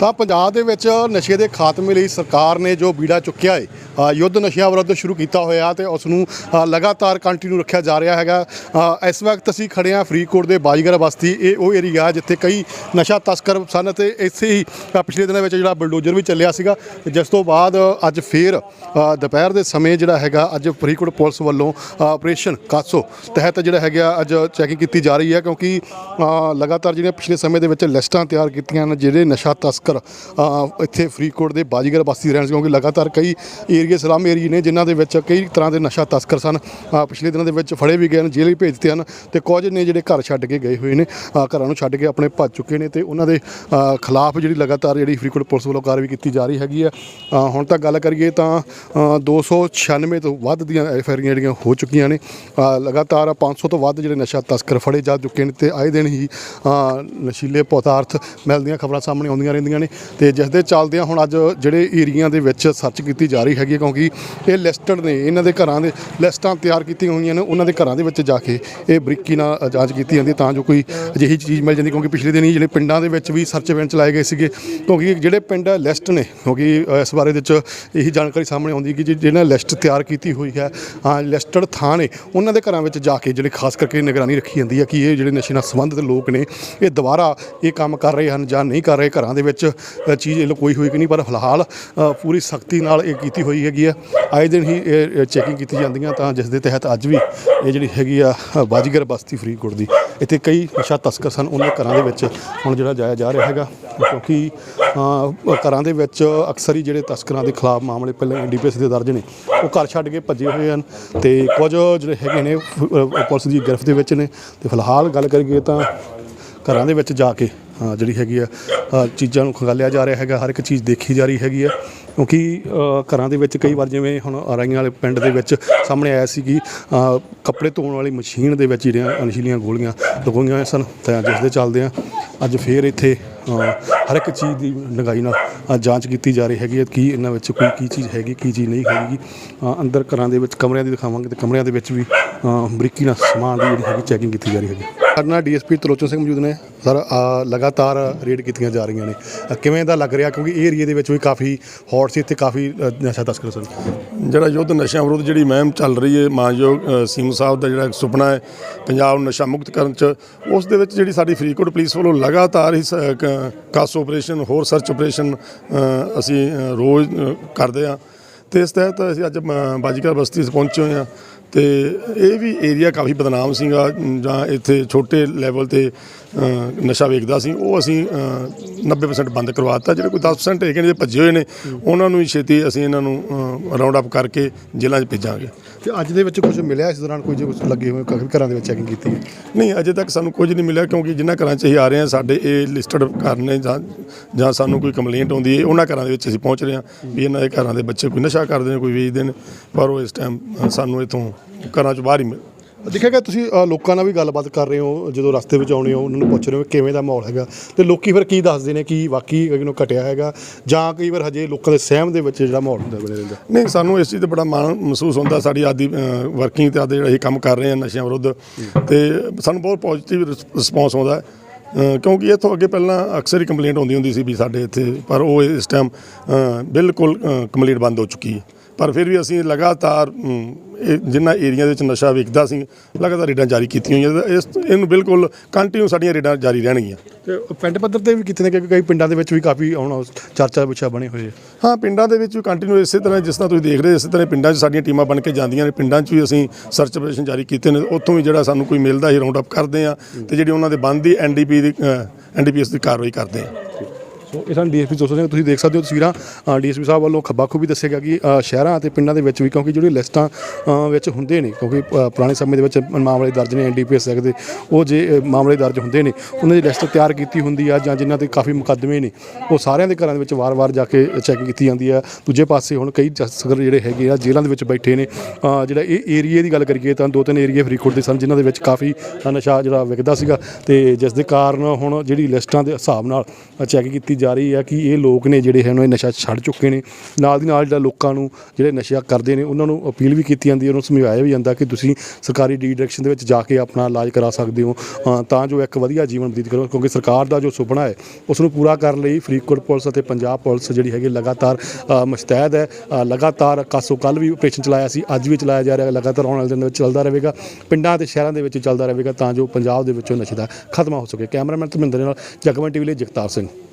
ਤਾਂ ਪੰਜਾਬ ਦੇ ਵਿੱਚ ਨਸ਼ੇ ਦੇ ਖਾਤਮੇ ਲਈ ਸਰਕਾਰ ਨੇ ਜੋ ਬੀੜਾ ਚੁੱਕਿਆ ਹੈ ਯੁੱਧ ਨਸ਼ਿਆਂ ਵਿਰੁੱਧ ਸ਼ੁਰੂ ਕੀਤਾ ਹੋਇਆ ਤੇ ਉਸ ਨੂੰ ਲਗਾਤਾਰ ਕੰਟੀਨਿਊ ਰੱਖਿਆ ਜਾ ਰਿਹਾ ਹੈਗਾ। ਇਸ ਵਕਤ ਅਸੀਂ ਖੜੇ ਹਾਂ ਫਰੀਦਕੋਟ ਦੇ ਬਾਜੀਗਰ ਬਸਤੀ, ਇਹ ਉਹ ਏਰੀਆ ਜਿੱਥੇ ਕਈ ਨਸ਼ਾ ਤਸਕਰ ਸਨ ਤੇ ਇੱਥੇ ਹੀ ਪਿਛਲੇ ਦਿਨਾਂ ਵਿੱਚ ਜਿਹੜਾ ਬਲਡੋਜ਼ਰ ਵੀ ਚੱਲਿਆ ਸੀਗਾ। ਜਿਸ ਤੋਂ ਬਾਅਦ ਅੱਜ ਫੇਰ ਦੁਪਹਿਰ ਦੇ ਸਮੇਂ ਜਿਹੜਾ ਹੈਗਾ ਅੱਜ ਫਰੀਦਕੋਟ ਪੁਲਿਸ ਵੱਲੋਂ ਆਪਰੇਸ਼ਨ ਕਾਸੋ ਤਹਿਤ ਜਿਹੜਾ ਹੈਗਾ ਅੱਜ ਚੈਕਿੰਗ ਕੀਤੀ ਜਾ ਰਹੀ ਹੈ ਕਿਉਂਕਿ ਲਗਾਤਾਰ ਜਿਹੜੀਆਂ ਪਿਛਲੇ ਸਮੇਂ ਦੇ ਵਿੱਚ ਲਿਸਟਾਂ ਤਿਆਰ ਕੀਤੀਆਂ ਨੇ ਜਿਹੜੇ ਨਸ਼ਾ ਤਸਕਰ ਅ, ਇੱਥੇ ਫਰੀਦਕੋਟ ਦੇ ਬਾਜੀਗਰ ਬਸਤੀ ਰਹਿਣ ਸੀ ਕਿਉਂਕਿ ਲਗਾਤਾਰ ਕਈ ਏਰੀਏ ਸਲਾਮ ਏਰੀਏ ਨੇ ਜਿਨ੍ਹਾਂ ਦੇ ਵਿੱਚ ਕਈ ਤਰ੍ਹਾਂ ਦੇ ਨਸ਼ਾ ਤਸਕਰ ਸਨ। ਪਿਛਲੇ ਦਿਨਾਂ ਦੇ ਵਿੱਚ ਫੜੇ ਵੀ ਗਏ ਹਨ ਜੇਲ੍ਹ ਵੀ ਭੇਜ ਦਿੱਤੇ ਹਨ ਤੇ ਕੁਝ ਨੇ ਜਿਹੜੇ ਘਰ ਛੱਡ ਕੇ ਗਏ ਹੋਏ ਨੇ ਘਰਾਂ ਨੂੰ ਛੱਡ ਕੇ ਆਪਣੇ ਭੱਜ ਚੁੱਕੇ ਨੇ ਤੇ ਉਹਨਾਂ ਦੇ ਖਿਲਾਫ ਜਿਹੜੀ ਲਗਾਤਾਰ ਜਿਹੜੀ ਫਰੀਦਕੋਟ ਪੁਲਿਸ ਵੱਲੋਂ ਕਾਰਵਾਈ ਕੀਤੀ ਜਾ ਰਹੀ ਹੈਗੀ ਆ ਹੁਣ ਤੱਕ ਗੱਲ ਕਰੀਏ ਤਾਂ ਅ, 296 ਤੋਂ ਵੱਧ ਦੀਆਂ ਐਫਆਈਆਰ ਜਿਹੜੀਆਂ ਹੋ ਚੁੱਕੀਆਂ ਨੇ ਅ, ਲਗਾਤਾਰ 500 ਤੋਂ ਵੱਧ ਜਿਹੜੇ ਨਸ਼ਾ ਤਸਕਰ ਫੜੇ ਜਾ ਚੁੱਕੇ ਨੇ ਤੇ ਆਏ ਦਿਨ ਹੀ ਅ, ਨਸ਼ੀਲੇ ਪਦਾਰਥ ਮਿਲਦੀਆਂ ਖਬਰਾਂ ਸਾਹਮਣੇ ਆਉਂਦੀਆਂ ਰਹਿੰਦੀਆਂ ਨੇ ਤੇ ਜਿਸ ਦੇ ਚੱਲਦਿਆਂ ਹੁਣ ਅੱਜ ਜਿਹੜੇ ਏਰੀਆਂ ਦੇ ਵਿੱਚ ਸਰਚ ਕੀਤੀ ਜਾ ਰਹੀ ਹੈਗੀ ਹੈ, ਕਿਉਂਕਿ ਇਹ ਲਿਸਟਡ ਨੇ, ਇਹਨਾਂ ਦੇ ਘਰਾਂ ਦੇ ਲਿਸਟਾਂ ਤਿਆਰ ਕੀਤੀਆਂ ਹੋਈਆਂ ਨੇ, ਉਹਨਾਂ ਦੇ ਘਰਾਂ ਦੇ ਵਿੱਚ ਜਾ ਕੇ ਇਹ ਬਰੀਕੀ ਨਾਲ ਜਾਂਚ ਕੀਤੀ ਜਾਂਦੀ ਹੈ, ਤਾਂ ਜੋ ਕੋਈ ਅਜਿਹੀ ਚੀਜ਼ ਮਿਲ ਜਾਂਦੀ, ਕਿਉਂਕਿ ਪਿਛਲੇ ਦਿਨ ਹੀ ਜਿਹੜੇ ਪਿੰਡਾਂ ਦੇ ਵਿੱਚ ਵੀ ਸਰਚ ਅਭਿਆਨ ਚਲਾਏ ਗਏ ਸੀਗੇ, ਕਿਉਂਕਿ ਜਿਹੜੇ ਪਿੰਡ ਲਿਸਟ ਨੇ, ਕਿਉਂਕਿ ਇਸ ਬਾਰੇ ਦੇ ਵਿੱਚ ਇਹੀ ਜਾਣਕਾਰੀ ਸਾਹਮਣੇ ਆਉਂਦੀ ਕਿ ਜਿ- ਜਿਹਨਾਂ ਲਿਸਟ ਤਿਆਰ ਕੀਤੀ ਹੋਈ ਹੈ ਲਿਸਟਡ ਥਾਂ ਨੇ, ਉਹਨਾਂ ਦੇ ਘਰਾਂ ਵਿੱਚ ਜਾ ਕੇ ਜਿਹੜੇ ਖਾਸ ਕਰਕੇ ਨਿਗਰਾਨੀ ਰੱਖੀ ਜਾਂਦੀ ਹੈ ਕਿ ਇਹ ਜਿਹੜੇ ਨਸ਼ੇ ਨਾਲ ਸੰਬੰਧਿਤ ਲੋਕ ਨੇ, ਇਹ ਦੁਬਾਰਾ ਇਹ ਕੰਮ ਕਰ ਰਹੇ ਹਨ ਜਾਂ ਨਹੀਂ ਕਰ ਰਹੇ ਘਰਾਂ ਦੇ ਵਿੱਚ ਚੀਜ਼ ਲੁਕੋਈ ਹੋਈ ਕਿ ਨਹੀਂ, ਪਰ ਫਿਲਹਾਲ ਪੂਰੀ ਸਖਤੀ ਨਾਲ ਇਹ ਕੀਤੀ ਹੋਈ ਹੈਗੀ ਆ। ਆਏ ਦਿਨ ਹੀ ਇਹ ਚੈਕਿੰਗ ਕੀਤੀ ਜਾਂਦੀਆਂ ਤਾਂ ਜਿਸ ਦੇ ਤਹਿਤ ਅੱਜ ਵੀ ਇਹ ਜਿਹੜੀ ਹੈਗੀ ਆ ਬਾਜੀਗਰ ਬਸਤੀ ਫਰੀਦਕੋਟ ਦੀ। ਇੱਥੇ ਕਈ ਨਸ਼ਾ ਤਸਕਰ ਸਨ, ਉਹਨਾਂ ਘਰਾਂ ਦੇ ਵਿੱਚ ਹੁਣ ਜਿਹੜਾ ਜਾਇਆ ਜਾ ਰਿਹਾ ਹੈਗਾ। ਕਿਉਂਕਿ ਘਰਾਂ ਦੇ ਵਿੱਚ ਅਕਸਰ ਹੀ ਜਿਹੜੇ ਤਸਕਰਾਂ ਦੇ ਖਿਲਾਫ ਮਾਮਲੇ ਪਹਿਲਾਂ ਐਨਡੀਪੀਐਸ ਦੇ ਦਰਜ ਨੇ, ਉਹ ਘਰ ਛੱਡ ਕੇ ਭੱਜੇ ਹੋਏ ਹਨ। ਤੇ ਕੁਝ ਜਿਹੜੇ ਹੈਗੇ ਨੇ ਪੁਲਿਸ ਦੀ ਗ੍ਰਿਫਤ ਦੇ ਵਿੱਚ ਨੇ। ਤੇ ਫਿਲਹਾਲ ਗੱਲ ਕਰੀਏ ਤਾਂ ਘਰਾਂ ਦੇ ਵਿੱਚ ਜਾ ਕੇ ਅ, ਜਿਹੜੀ ਹੈਗੀ ਆ ਅ, ਚੀਜ਼ਾਂ ਨੂੰ ਖੰਗਾਲਿਆ ਜਾ ਰਿਹਾ ਹੈਗਾ ਹਰ ਇੱਕ ਚੀਜ਼ ਦੇਖੀ ਜਾ ਰਹੀ ਹੈਗੀ ਆ। ਕਿਉਂਕਿ ਅ, ਘਰਾਂ ਦੇ ਵਿੱਚ ਕਈ ਵਾਰ ਜਿਵੇਂ ਹੁਣ ਰਾਈਆਂ ਵਾਲੇ ਪਿੰਡ ਦੇ ਵਿੱਚ ਸਾਹਮਣੇ ਆਇਆ ਸੀ ਕਿ ਅ, ਕੱਪੜੇ ਧੋਣ ਵਾਲੀ ਮਸ਼ੀਨ ਦੇ ਵਿੱਚ ਜਿਹੜੀਆਂ ਨਸ਼ੀਲੀਆਂ ਗੋਲੀਆਂ ਲਗੋਈਆਂ ਹੋਈਆਂ ਸਨ ਤਾਂ ਜਿਸ ਦੇ ਚੱਲਦੇ ਆ। ਅੱਜ ਫੇਰ ਇੱਥੇ ਅ, ਹਰ ਇੱਕ ਚੀਜ਼ ਦੀ ਨਗਾਈ ਨਾਲ ਅ, ਜਾਂਚ ਕੀਤੀ ਜਾ ਰਹੀ ਹੈਗੀ ਹੈ ਕਿ ਇਹਨਾਂ ਵਿੱਚ ਕੋਈ ਕੀ ਚੀਜ਼ ਹੈਗੀ ਕੀ ਚੀਜ਼ ਨਹੀਂ ਹੈਗੀ। ਅ, ਅੰਦਰ ਘਰਾਂ ਦੇ ਵਿੱਚ ਕਮਰਿਆਂ ਦੀ ਦਿਖਾਵਾਂਗੇ ਤੇ ਕਮਰਿਆਂ ਦੇ ਵਿੱਚ ਵੀ ਅ, ਬਰੀਕੀ ਨਾਲ ਸਮਾਨ ਦੀ ਜਿਹੜੀ ਹੈਗੀ ਚੈਕਿੰਗ ਕੀਤੀ ਜਾ ਰਹੀ ਹੈਗੀ। ਸਾਡੇ ਨਾਲ ਡੀਐਸਪੀ ਤਰੋਚਨ ਸਿੰਘ ਮੌਜੂਦ ਨੇ। ਸਰ ਅ, ਲਗਾਤਾਰ ਰੇਡ ਕੀਤੀਆਂ ਜਾ ਰਹੀਆਂ ਨੇ। ਅ, ਕਿਵੇਂ ਦਾ ਲੱਗ ਰਿਹਾ? ਕਿਉਂਕਿ ਇਹ ਏਰੀਏ ਦੇ ਵਿੱਚ ਵੀ ਕਾਫੀ ਹੌਟ ਸੀ ਤੇ ਕਾਫੀ ਅ, ਨਸ਼ਾ ਤਸਕਰ ਸਨ। ਜਿਹੜਾ ਯੁੱਧ ਨਸ਼ਿਆਂ ਵਿਰੁੱਧ ਜਿਹੜੀ ਮਹਿਮ ਚੱਲ ਰਹੀ ਹੈ ਮਾਨਯੋਗ ਅ, ਸੀਮ ਸਾਹਿਬ ਦਾ ਜਿਹੜਾ ਇੱਕ ਸੁਪਨਾ ਹੈ ਪੰਜਾਬ ਨੂੰ ਨਸ਼ਾ ਮੁਕਤ ਕਰਨ ਚ ਉਸ ਦੇ ਵਿੱਚ ਜਿਹੜੀ ਸਾਡੀ ਫਰੀਦਕੋਟ ਪੁਲਿਸ ਵੱਲੋਂ ਲਗਾਤਾਰ ਹੀ ਸ- ਕ- ਕਾਸ ਆਪਰੇਸ਼ਨ ਹੋਰ ਸਰਚ ਆਪਰੇਸ਼ਨ ਅਸੀਂ ਰੋਜ਼ ਕਰਦੇ ਆ ਤੇ ਇਸ ਤਹਿਤ ਅਸੀਂ ਅੱਜ ਮ- ਬਸਤੀ 'ਚ ਪਹੁੰਚੇ ਹੋਏ ਆ ਤੇ ਇਹ ਵੀ ਏਰੀਆ ਕਾਫੀ ਬਦਨਾਮ ਸੀਗਾ ਜਾਂ ਇੱਥੇ ਛੋਟੇ ਲੈਵਲ ਤੇ ਨਸ਼ਾ ਵੇਚਦਾ ਸੀ ਉਹ ਅਸੀਂ ਅ, 90% ਬੰਦ ਕਰਵਾਤਾ ਜਿਹੜੇ ਕੋਈ 10% ਹੈਗੇ ਨੇ ਜਿਹੜੇ ਭੱਜੇ ਹੋਏ ਨੇ ਉਹਨਾਂ ਨੂੰ ਹੀ ਛੇਤੀ ਅਸੀਂ ਇਹਨਾਂ ਨੂੰ ਰਾਉਂਡ ਅਪ ਕਰਕੇ ਜੇਲ੍ਹਾਂ 'ਚ ਭੇਜਾਂਗੇ। ਤੇ ਅੱਜ ਦੇ ਵਿੱਚ ਕੁਝ ਮਿਲਿਆ ਇਸ ਦੌਰਾਨ ਕੋਈ ਜੇ ਕੁਝ ਲੱਗੇ ਹੋਏ ਕਾਫੀ ਘਰਾਂ ਦੇ ਵਿੱਚ ਚੈਕਿੰਗ ਕੀਤੀ ਹੈ? ਨਹੀਂ ਅਜੇ ਤੱਕ ਸਾਨੂੰ ਕੁਝ ਨਹੀਂ ਮਿਲਿਆ ਕਿਉਂਕਿ ਜਿਨ੍ਹਾਂ ਘਰਾਂ 'ਚ ਅਸੀਂ ਆ ਰਹੇ ਹਾਂ ਸਾਡੇ ਇਹ ਲਿਸਟਡ ਘਰ ਨੇ ਜਾਂ ਜਾਂ ਸਾਨੂੰ ਕੋਈ ਕੰਪਲੇਂਟ ਆਉਂਦੀ ਹੈ ਉਹਨਾਂ ਘਰਾਂ ਦੇ ਵਿੱਚ ਅਸੀਂ ਪਹੁੰਚ ਰਹੇ ਹਾਂ ਵੀ ਇਹਨਾਂ ਦੇ ਘਰਾਂ ਦੇ ਬੱਚੇ ਕੋਈ ਨਸ਼ਾ ਕਰਦੇ ਨੇ ਕੋਈ ਵੇਚਦੇ ਨੇ ਪਰ ਉਹ ਇਸ ਟਾਈਮ ਸਾਨੂੰ ਇਥੋਂ ਘਰਾਂ 'ਚ ਬਾਹਰ ਹੀ ਮਿਲ ਦੇਖਿਆ ਗਿਆ ਤੁਸੀਂ ਅ, ਲੋਕਾਂ ਨਾਲ ਵੀ ਗੱਲਬਾਤ ਕਰ ਰਹੇ ਹੋ ਜਦੋਂ ਰਸਤੇ ਵਿੱਚ ਆਉਣੇ ਹੋ ਉਹਨਾਂ ਨੂੰ ਪੁੱਛ ਰਹੇ ਹੋ ਕਿਵੇਂ ਦਾ ਮਾਹੌਲ ਹੈਗਾ। ਤੇ ਲੋਕੀ ਫਿਰ ਕੀ ਦੱਸਦੇ ਨੇ ਕਿ ਵਾਕਈ ਇਹਨੂੰ ਘਟਿਆ ਹੈਗਾ ਜਾਂ ਕਈ ਵਾਰ ਹਜੇ ਲੋਕਾਂ ਦੇ ਸਹਿਮ ਦੇ ਵਿੱਚ ਜਿਹੜਾ ਮਾਹੌਲ ਹੁੰਦਾ ਬਣੇ ਰਹਿੰਦਾ? ਨਹੀਂ ਸਾਨੂੰ ਇਸ ਚੀਜ਼ ਤੇ ਬੜਾ ਮਾਣ ਮਹਿਸੂਸ ਹੁੰਦਾ ਸਾਡੀ ਆਦੀ ਵਰਕਿੰਗ ਤੇ ਆਦੇ ਜਿਹੜਾ ਅਸੀਂ ਕੰਮ ਕਰ ਰਹੇ ਹਾਂ ਨਸ਼ਿਆਂ ਵਿਰੁੱਧ। ਤੇ ਸਾਨੂੰ ਬਹੁਤ ਪੋਜ਼ਿਟਿਵ ਰਿਸਪੌਂਸ ਆਉਂਦਾ ਹੈ। ਅ, ਕਿਉਂਕਿ ਇੱਥੋਂ ਅੱਗੇ ਪਹਿਲਾਂ ਅਕਸਰ ਹੀ ਕੰਪਲੇਂਟ ਆਉਂਦੀ ਹੁੰਦੀ ਸੀ ਵੀ ਸਾਡੇ ਇੱਥੇ ਪਰ ਉਹ ਇਸ ਟਾਈਮ ਬਿਲਕੁਲ ਕੰਪਲੀਟ ਬੰਦ ਹੋ ਚੁੱਕੀ ਹੈ। ਪਰ ਫਿਰ ਵੀ ਅਸੀਂ ਲਗਾਤਾਰ ਜਿੰਨਾ ਏਰੀਆ ਦੇ ਵਿੱਚ ਨਸ਼ਾ ਵਿਕਦਾ ਸੀ ਲਗਾਤਾਰ ਰੇਡਾਂ ਜਾਰੀ ਕੀਤੀਆਂ ਹੋਈਆਂ ਇਸ ਇਹਨੂੰ ਬਿਲਕੁਲ ਕੰਟੀਨਿਊ ਸਾਡੀਆਂ ਰੇਡਾਂ ਜਾਰੀ ਰਹਿਣਗੀਆਂ। ਤੇ ਪਿੰਡ ਪੱਧਰ ਤੇ ਵੀ ਕੀਤੇ ਨੇ ਕਿਉਂਕਿ ਕਈ ਪਿੰਡਾਂ ਦੇ ਵਿੱਚ ਵੀ ਕਾਫੀ ਹੁਣ ਚਰਚਾ ਵਿਸ਼ਾ ਬਣੇ ਹੋਏ ਆ। ਹਾਂ ਪਿੰਡਾਂ ਦੇ ਵਿੱਚ ਵੀ ਕੰਟੀਨਿਊ ਇਸੇ ਤਰ੍ਹਾਂ ਜਿਸ ਤਰ੍ਹਾਂ ਤੁਸੀਂ ਦੇਖ ਰਹੇ ਇਸੇ ਤਰ੍ਹਾਂ ਪਿੰਡਾਂ 'ਚ ਸਾਡੀਆਂ ਟੀਮਾਂ ਬਣ ਕੇ ਜਾਂਦੀਆਂ ਨੇ। ਪਿੰਡਾਂ 'ਚ ਵੀ ਅਸੀਂ ਸਰਚ ਆਪਰੇਸ਼ਨ ਜਾਰੀ ਕੀਤੇ ਨੇ। ਉੱਥੋਂ ਵੀ ਜਿਹੜਾ ਸਾਨੂੰ ਕੋਈ ਮਿਲਦਾ ਹੀ ਰਾਉਂਡ ਅਪ ਕਰਦੇ ਆ ਤੇ ਜਿਹੜੀ ਉਹਨਾਂ ਦੇ ਬੰਦੀ ਐਨਡੀਪੀ ਦੀ ਐਨਡੀਪੀਐਸ ਦੀ ਕਾਰਵਾਈ ਕਰਦੇ ਆ ਸੋ ਇਹ ਸਾਨੂੰ ਡੀਐਸਪੀ ਦੋਸਤੋ ਤੁਸੀਂ ਦੇਖ ਸਕਦੇ ਹੋ ਤਸਵੀਰਾਂ ਡੀਐਸਪੀ ਸਾਹਿਬ ਵੱਲੋਂ ਖੱਬਾ ਖੂਬੀ ਦੱਸਿਆ ਗਿਆ ਕਿ ਅ, ਸ਼ਹਿਰਾਂ ਅਤੇ ਪਿੰਡਾਂ ਦੇ ਵਿੱਚ ਵੀ ਕਿਉਂਕਿ ਜਿਹੜੀ ਲਿਸਟਾਂ ਅ, ਵਿੱਚ ਹੁੰਦੇ ਨੇ ਕਿਉਂਕਿ ਅ, ਪੁਰਾਣੇ ਸਮੇਂ ਦੇ ਵਿੱਚ ਮਾਮਲੇ ਦਰਜ ਨੇ ਐਨਡੀਪੀਐਸ ਐਕਟ ਦੇ ਉਹ ਜੇ ਅ, ਮਾਮਲੇ ਦਰਜ ਹੁੰਦੇ ਨੇ ਉਹਨਾਂ ਦੀ ਲਿਸਟ ਤਿਆਰ ਕੀਤੀ ਹੁੰਦੀ ਆ ਜਾਂ ਜਿਨ੍ਹਾਂ ਤੇ ਕਾਫੀ ਮੁਕੱਦਮੇ ਨੇ ਉਹ ਸਾਰਿਆਂ ਦੇ ਘਰਾਂ ਦੇ ਵਿੱਚ ਵਾਰ-ਵਾਰ ਜਾ ਕੇ ਚੈੱਕ ਕੀਤੀ ਜਾਂਦੀ ਆ। ਦੂਜੇ ਪਾਸੇ ਹੁਣ ਕਈ ਜਸਕਰ ਜਿਹੜੇ ਹੈਗੇ ਆ ਜੇਲ੍ਹਾਂ ਦੇ ਵਿੱਚ ਬੈਠੇ ਨੇ ਅ, ਜਿਹੜਾ ਇਹ ਏਰੀਏ ਦੀ ਗੱਲ ਕਰੀਏ ਤਾਂ ਦੋ ਤਿੰਨ ਏਰੀਏ ਫਰੀਦਕੋਟ ਦੇ ਸਨ ਜਿਨ੍ਹਾਂ ਦੇ ਵਿੱਚ ਕਾਫੀ ਨਸ਼ਾ ਜਿਹੜਾ ਵਿਕਦਾ ਸੀਗਾ ਤੇ ਜਿਸ ਦੇ ਕਾਰਨ ਹੁਣ ਜਿਹੜੀ ਲਿਸਟਾਂ ਦੇ ਹਿਸਾਬ ਨਾਲ ਚੈੱਕ ਕੀਤੀ ਜਾ ਰਹੀ ਹੈ ਕਿ ਇਹ ਲੋਕ ਨੇ ਜਿਹੜੇ ਹਨ ਇਹ ਨਸ਼ਾ ਛੱਡ ਚੁੱਕੇ ਨੇ। ਨਾਲ ਦੀ ਨਾਲ ਜਿਹੜਾ ਲੋਕਾਂ ਨੂੰ ਜਿਹੜੇ ਨਸ਼ਾ ਕਰਦੇ ਨੇ, ਉਹਨਾਂ ਨੂੰ ਅਪੀਲ ਵੀ ਕੀਤੀ ਜਾਂਦੀ ਹੈ, ਉਹਨੂੰ ਸਮਝਾਇਆ ਵੀ ਜਾਂਦਾ ਕਿ ਤੁਸੀਂ ਸਰਕਾਰੀ ਡੀ ਡਾਇਰੈਕਸ਼ਨ ਦੇ ਵਿੱਚ ਜਾ ਕੇ ਆਪਣਾ ਇਲਾਜ ਕਰਾ ਸਕਦੇ ਹੋ। ਤਾਂ ਜੋ ਇੱਕ ਵਧੀਆ ਜੀਵਨ ਬਤੀਤ ਕਰੋ, ਕਿਉਂਕਿ ਸਰਕਾਰ ਦਾ ਜੋ ਸੁਪਨਾ ਹੈ, ਉਸ ਨੂੰ ਪੂਰਾ ਕਰਨ ਲਈ ਫਰੀਦਕੋਟ ਪੁਲਿਸ ਅਤੇ ਪੰਜਾਬ ਪੁਲਿਸ ਜਿਹੜੀ ਹੈਗੀ ਲਗਾਤਾਰ ਮੁਸਤੈਦ ਹੈ। ਲਗਾਤਾਰ ਕਾਸੋ ਕੱਲ ਵੀ ਆਪਰੇਸ਼ਨ ਚਲਾਇਆ ਸੀ, ਅੱਜ ਵੀ ਚਲਾਇਆ ਜਾ ਰਿਹਾ ਲਗਾਤਾਰ ਆਉਣ ਵਾਲੇ ਦਿਨਾਂ ਵਿੱਚ ਚੱਲਦਾ ਰਹੇਗਾ। ਪਿੰਡਾਂ ਤੇ ਸ਼ਹਿਰਾਂ ਦੇ ਵਿੱਚ ਚੱਲਦਾ ਰਹੇਗਾ ਤਾਂ ਜੋ ਪੰਜਾਬ ਦੇ ਵਿੱਚੋਂ ਨਸ਼ੇ ਦਾ ਖਤਮਾ ਹੋ ਸਕੇ। ਕੈਮਰਾਮੈਨ ਧਰਮਿੰਦਰ ਨਾਲ ਜਗਮਨ ਟੀਵੀ ਲਈ ਜਗਤਾਰ ਸਿੰਘ।